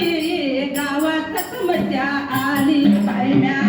आली गावात मजा आली. पायण्या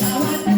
Aguanta.